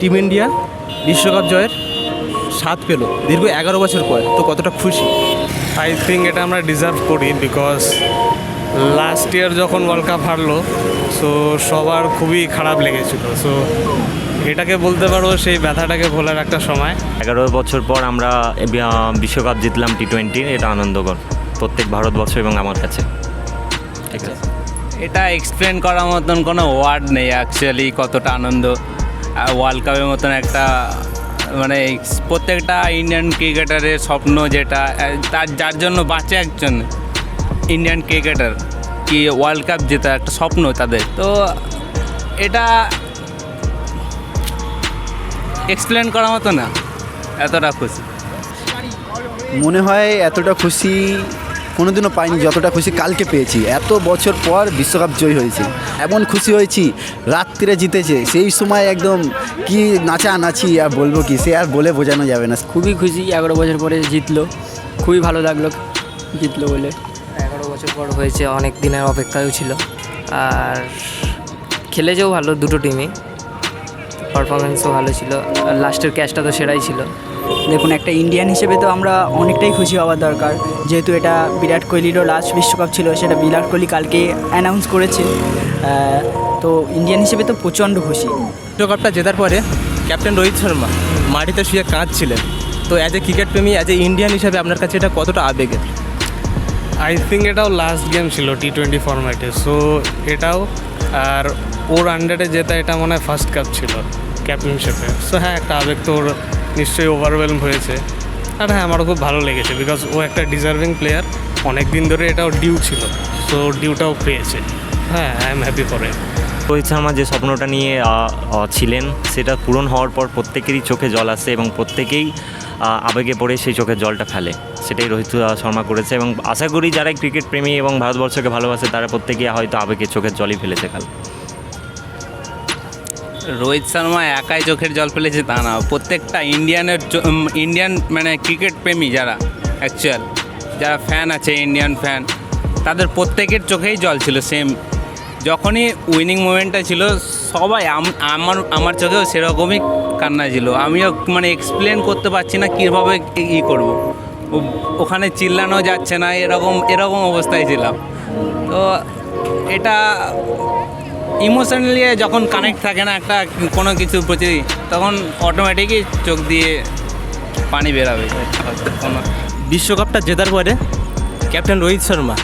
Team India বিশ্বকাপ জয়ের স্বাদ পেল দীর্ঘ এগারো বছর পর। তো কতটা খুশি? আই থিঙ্ক এটা আমরা ডিজার্ভ করি বিকজ লাস্ট ইয়ার যখন ওয়ার্ল্ড কাপ হারলো সো সবার খুবই খারাপ লেগেছিল। সো এটাকে বলতে পারো সেই ব্যথাটাকে ভোলার একটা সময়। এগারো বছর পর আমরা বিশ্বকাপ জিতলাম টি টোয়েন্টি এটা আনন্দকর। প্রত্যেক ভারতবর্ষ এবং আমার কাছে। এটা এক্সপ্লেন করার মতন কোনো ওয়ার্ড নেই অ্যাকচুয়ালি কতটা আনন্দ। ওয়ার্ল্ড কাপের মতন একটা মানে প্রত্যেকটা ইন্ডিয়ান ক্রিকেটারের স্বপ্ন যেটা তার, যার জন্য বাঁচে একজন ইন্ডিয়ান ক্রিকেটার কি ওয়ার্ল্ড কাপ জেতা একটা স্বপ্ন তাদের। তো এটা এক্সপ্লেন করার মতো না, এতটা খুশি। মনে হয় এতটা খুশি কোনোদিনও পাইনি যতটা খুশি কালকে পেয়েছি। এত বছর পর বিশ্বকাপ জয় হয়েছে। এমন খুশি হয়েছি রাত্রিরে জিতেছে। সেই সময় একদম কি নাচা নাচি আর বলব কি সে আর বলে বোঝানো যাবে না। খুবই খুশি এগারো বছর পরে জিতলো। খুবই ভালো লাগল জিতলো বলে। এগারো বছর পর হয়েছে অনেক দিনের অপেক্ষাও ছিল। আর খেলেছেও ভালো দুটো টিমই পারফরমেন্সও ভালো ছিল। আর লাস্টের ক্যাচটা তো সেরাই ছিল। দেখুন একটা ইন্ডিয়ান হিসেবে তো আমরা অনেকটাই খুশি হওয়া দরকার। যেহেতু এটা বিরাট কোহলিরও লাস্ট বিশ্বকাপ ছিল সেটা বিরাট কোহলি কালকে অ্যানাউন্স করেছে। তো ইন্ডিয়ান হিসেবে তো প্রচণ্ড খুশি। বিশ্বকাপটা জেতার পরে ক্যাপ্টেন রোহিত শর্মা মাটিতে শুয়ে কাঁদছিলেন। তো অ্যাজ এ ক্রিকেট প্রেমী অ্যাজ এ ইন্ডিয়ান হিসাবে আপনার কাছে এটা কতটা আবেগের? আই থিঙ্ক এটাও লাস্ট গেম ছিল টি টোয়েন্টি ফরম্যাটে সো এটাও আর ওর আন্ডারে জেতা এটা মনে হয় ফার্স্ট কাপ ছিল। ক্যাপ্টেনশিপে সো হ্যাঁ একটা আবেগ তো ওর নিশ্চয়ই ওভারওয়েলম হয়েছে। আর হ্যাঁ আমারও খুব ভালো লেগেছে বিকজ ও একটা ডিজার্ভিং প্লেয়ার অনেক দিন ধরে এটা এটাও ডিউ ছিল। সো ডিউটাও পেয়েছে। হ্যাঁ I am happy for it Rohit Sharma যে স্বপ্নটা নিয়ে ছিলেন সেটা পূরণ হওয়ার পর প্রত্যেকেরই চোখে জল আসে এবং প্রত্যেকেই আবেগে পড়ে সেই চোখের জলটা ফেলে। সেটাই রোহিত শর্মা করেছে এবং আশা করি যারা ক্রিকেট প্রেমী এবং ভারতবর্ষকে ভালোবাসে তারা প্রত্যেকেই হয়তো আবেগে চোখের জলই ফেলেছে কাল। রোহিত শর্মা একাই চোখের জল ফেলেছে তা না। প্রত্যেকটা ইন্ডিয়ানের ইন্ডিয়ান মানে ক্রিকেট প্রেমী যারা অ্যাকচুয়াল যারা ফ্যান আছে ইন্ডিয়ান ফ্যান তাদের প্রত্যেকের চোখেই জল ছিল সেম যখনই উইনিং মোমেন্টটা ছিল, সবাই আমার আমার চোখেও সেরকমই কান্না ছিল। আমিও মানে এক্সপ্লেন করতে পারছি না কীভাবে ই করব। ওখানে চিল্লানো যাচ্ছে না, এরকম এরকম অবস্থায় ছিলাম। তো এটা ইমোশনালি যখন কানেক্ট থাকে না একটা কোনো কিছুর প্রতি তখন অটোমেটিকই চোখ দিয়ে পানি বেরাবে। কোনো বিশ্বকাপটা জেতার পরে ক্যাপ্টেন রোহিত শর্মা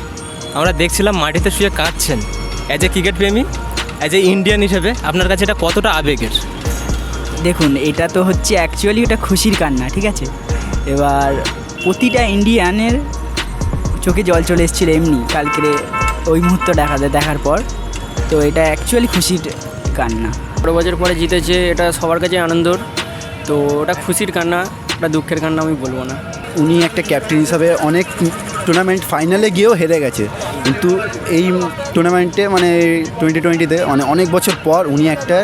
আমরা দেখছিলাম মাটিতে শুয়ে কাঁদছেন। অ্যাজ এ ক্রিকেট প্রেমী অ্যাজ এ ইন্ডিয়ান হিসেবে আপনার কাছে এটা কতটা আবেগের? দেখুন এটা তো হচ্ছে অ্যাকচুয়ালি এটা খুশির কান্না ঠিক আছে? এবার প্রতিটা ইন্ডিয়ানের চোখে জল চলে এসেছিল এমনি কালকে ওই মুহূর্ত দেখা যায় দেখার পর। তো এটা অ্যাকচুয়ালি খুশির কান্না। এগারো বছর পরে জিতেছে এটা সবার কাছে আনন্দর। তো ওটা খুশির কান্না ওটা দুঃখের কান্না আমি বলব না। উনি একটা ক্যাপ্টেন হিসাবে অনেক টুর্নামেন্ট ফাইনালে গিয়েও হেরে গেছে। কিন্তু এই টুর্নামেন্টে মানে টোয়েন্টি টোয়েন্টিতে মানে অনেক বছর পর উনি একটা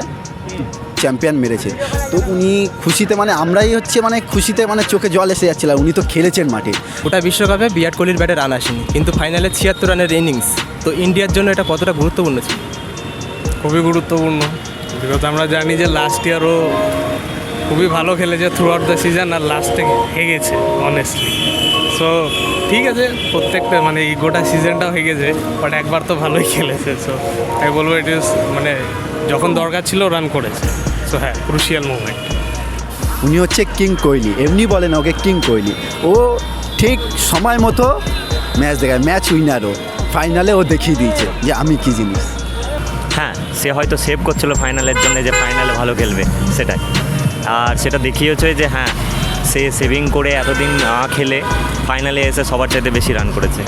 চ্যাম্পিয়ন মেরেছে। তো উনি খুশিতে মানে আমরাই হচ্ছে মানে খুশিতে মানে চোখে জল এসে যাচ্ছিল। উনি তো খেলেছেন মাঠে। ওটা বিশ্বকাপে বিরাট কোহলির ব্যাটে রান আসেনি। কিন্তু ফাইনালে ছিয়াত্তর রানের ইনিংস তো ইন্ডিয়ার জন্য এটা কতটা গুরুত্বপূর্ণ ছিল? খুবই গুরুত্বপূর্ণ। বিকজ আমরা জানি যে লাস্ট ইয়ারও খুবই ভালো খেলেছে থ্রু আউট দ্য সিজন আর লাস্টে হেগেছে অনেস্টলি সো ঠিক আছে, প্রত্যেকটা মানে এই গোটা সিজনটাও হেগেছে বাট একবার তো ভালোই খেলেছে সো আমি বলব ইট ইজ মানে যখন দরকার ছিল রান করেছে। সো হ্যাঁ ক্রুশিয়াল মুভমেন্ট উনি হচ্ছে কিং কোহলি, এমনি বলে না ওকে কিং কোহলি। ও ঠিক সময় মতো ম্যাচ দেখায় ম্যাচ উইনারও ফাইনালে ও দেখিয়ে দিয়েছে যে আমি কী জিনিস। হ্যাঁ সে হয়তো সেভ করছিল ফাইনালের জন্য যে ফাইনালে ভালো খেলবে, সেটাই। আর সেটা দেখিয়েছে যে হ্যাঁ সে সেভিং করে এতদিন না খেলে ফাইনালে এসে সবার চাইতে বেশি রান করেছে।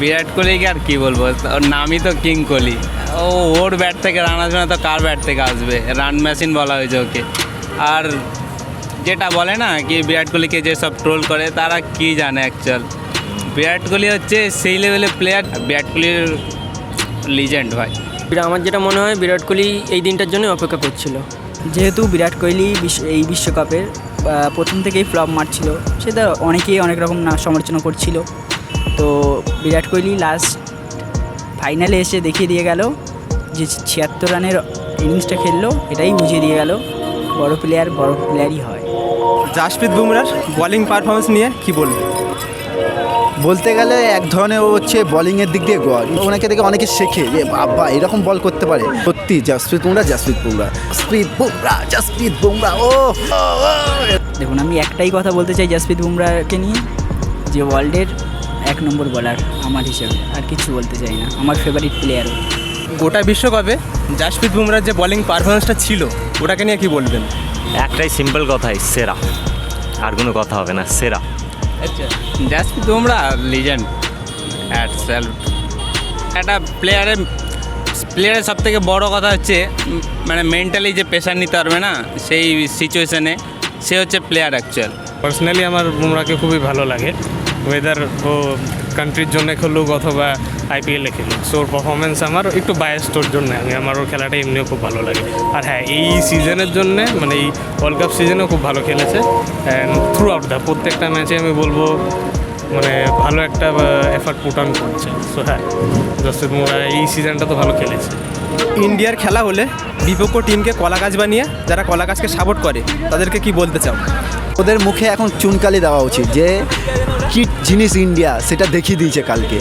বিরাট কোহলিকে আর কি বলব? ওর নামই তো কিং কোহলি ও, ওর ব্যাট থেকে রান আসবে না তো কার ব্যাট থেকে আসবে? রান মেশিন বলা হয়েছে ওকে। আর যেটা বলে না কি বিরাট কোহলিকে যেসব ট্রোল করে, তারা কি জানে অ্যাকচুয়াল বিরাট কোহলি হচ্ছে সেই লেভেলের প্লেয়ার বিরাট কোহলির লিজেন্ড ভাই। আমার যেটা মনে হয় বিরাট কোহলি এই দিনটার জন্য অপেক্ষা করছিল। যেহেতু বিরাট কোহলি বিশ্ব- এই বিশ্বকাপের প্রথম থেকেই ফ্লপ মারছিল সেটা অনেকেই অনেক রকম না সমালোচনা করছিল। তো বিরাট কোহলি লাস্ট ফাইনালে এসে দেখিয়ে দিয়ে গেল যে ছিয়াত্তর রানের ইনিংসটা খেললো এটাই বুঝিয়ে দিয়ে গেল বড় প্লেয়ার বড় প্লেয়ারই হয়। জাসপ্রীত বুমরার বোলিং পারফরমেন্স নিয়ে কি বলবেন বলতে গেলে এক ধরনের ও হচ্ছে বলিংয়ের দিক দিয়ে গড। ওনাকে দেখে অনেকে শেখে যে বাবা এরকম বল করতে পারে। সত্যি জাসপ্রীত বুমরা জাসপ্রীত বুমরা। জাসপ্রীত বুমরা জাসপ্রীত বুমরা ও। দেখুন আমি একটাই কথা বলতে চাই জাসপ্রীত বুমরাকে নিয়ে যে ওয়ার্ল্ডের এক নম্বর বলার আমার হিসেবে আর কিছু বলতে চাই না। আমার ফেভারিট প্লেয়ারও গোটা বিশ্বকাপে জাসপ্রীত বুমরার যে বলিং পারফরমেন্সটা ছিল ওটাকে নিয়ে কি বলবেন? একটাই সিম্পল কথাই সেরা। আর কোনো কথা হবে না সেরা। আচ্ছা Jasprit Bumrah legend at self একটা প্লেয়ারের প্লেয়ারের সব থেকে বড়ো কথা হচ্ছে মানে মেন্টালি যে প্রেশার নিতে পারবে না, সেই সিচুয়েশানে সে হচ্ছে প্লেয়ার অ্যাকচুয়াল পার্সোনালি আমার বুমরাকে খুবই ভালো লাগে। ওয়েদার ও কান্ট্রির জন্য খেলুক অথবা আইপিএলে খেলুক। সো ওর পারফরমেন্স আমার একটু বায়াস্ট ওর জন্য। আমি আমার ওর খেলাটা এমনিও খুব ভালো লাগে। আর হ্যাঁ এই সিজনের জন্য মানে এই ওয়ার্ল্ড কাপ সিজনেও খুব ভালো খেলেছে। অ্যান্ড থ্রু আউট দ্য প্রত্যেকটা ম্যাচে আমি বলব মানে ভালো একটা এফার্ট পুট অন করছে। সো হ্যাঁ জসপ্রীত বুমরা এই সিজনটা তো ভালো খেলেছে। ইন্ডিয়ার খেলা হলে বিপক্ষ টিমকে কলা গাছ বানিয়ে যারা কলা গাছকে সাপোর্ট করে তাদেরকে কি বলতে চাও? ওদের মুখে এখন চুনকালি দেওয়া উচিত যে কি জিনিস ইন্ডিয়া সেটা দেখিয়ে দিয়েছে কালকে।